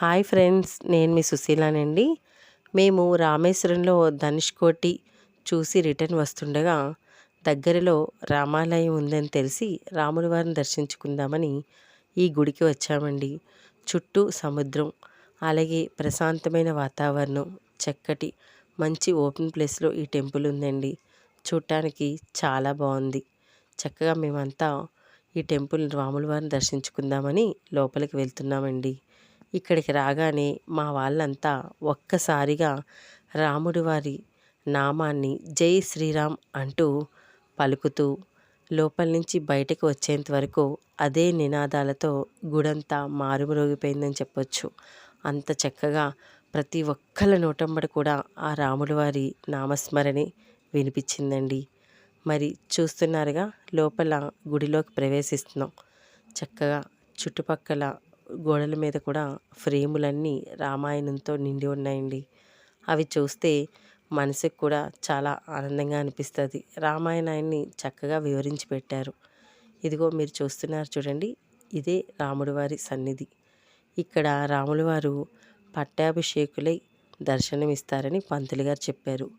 Hi friends నేను మీ సుశీలానండి. మేము రామేశ్వరంలో ధనుష్ కోటి చూసి రిటర్న్ వస్తుండగా దగ్గరలో రామాలయం ఉందని తెలిసి రాముల వారిని దర్శించుకుందామని ఈ గుడికి వచ్చామండి. చుట్టూ సముద్రం అలాగే ప్రశాంతమైన వాతావరణం చక్కటి మంచి ఓపెన్ ప్లేస్లో ఈ టెంపుల్ ఉందండి. చూడటానికి చాలా బాగుంది. చక్కగా మేమంతా ఈ టెంపుల్ రాముల వారిని దర్శించుకుందామని లోపలికి వెళ్తున్నామండి. ఇక్కడికి రాగానే మా వాళ్ళంతా ఒక్కసారిగా రాముడి వారి నామాన్ని జై శ్రీరామ్ అంటూ పలుకుతూ లోపల నుంచి బయటకు వచ్చేంత వరకు అదే నినాదాలతో గుడంతా మారుమ్రోగిపోయిందని చెప్పొచ్చు. అంత చక్కగా ప్రతి ఒక్కళ్ళ నోటంబడి కూడా ఆ రాముడి వారి నామస్మరణి వినిపించిందండి. మరి చూస్తున్నారుగా లోపల గుడిలోకి ప్రవేశిస్తున్నాం. చక్కగా చుట్టుపక్కల గోడల మీద కూడా ఫ్రేములన్నీ రామాయణంతో నిండి ఉన్నాయండి. అవి చూస్తే మనసుకు కూడా చాలా ఆనందంగా అనిపిస్తుంది. రామాయణాన్ని చక్కగా వివరించి పెట్టారు. ఇదిగో మీరు చూస్తున్నారు చూడండి ఇదే రాముడి వారి సన్నిధి. ఇక్కడ రాముల వారు పట్టాభిషేకులై దర్శనమిస్తారని పంతులు గారు చెప్పారు.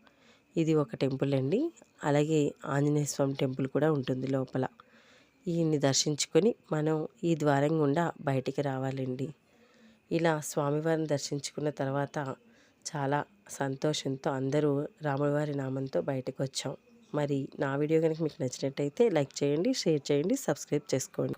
ఇది ఒక టెంపుల్ అండి. అలాగే ఆంజనేయ స్వామి టెంపుల్ కూడా ఉంటుంది లోపల. ఈయన్ని దర్శించుకొని మనం ఈ ద్వారం గుండా బయటికి రావాలండి. ఇలా స్వామివారిని దర్శించుకున్న తర్వాత చాలా సంతోషంతో అందరూ రాములవారి నామంతో బయటకు వచ్చాం. మరి నా వీడియో కనుక మీకు నచ్చినట్టయితే లైక్ చేయండి షేర్ చేయండి సబ్స్క్రైబ్ చేసుకోండి.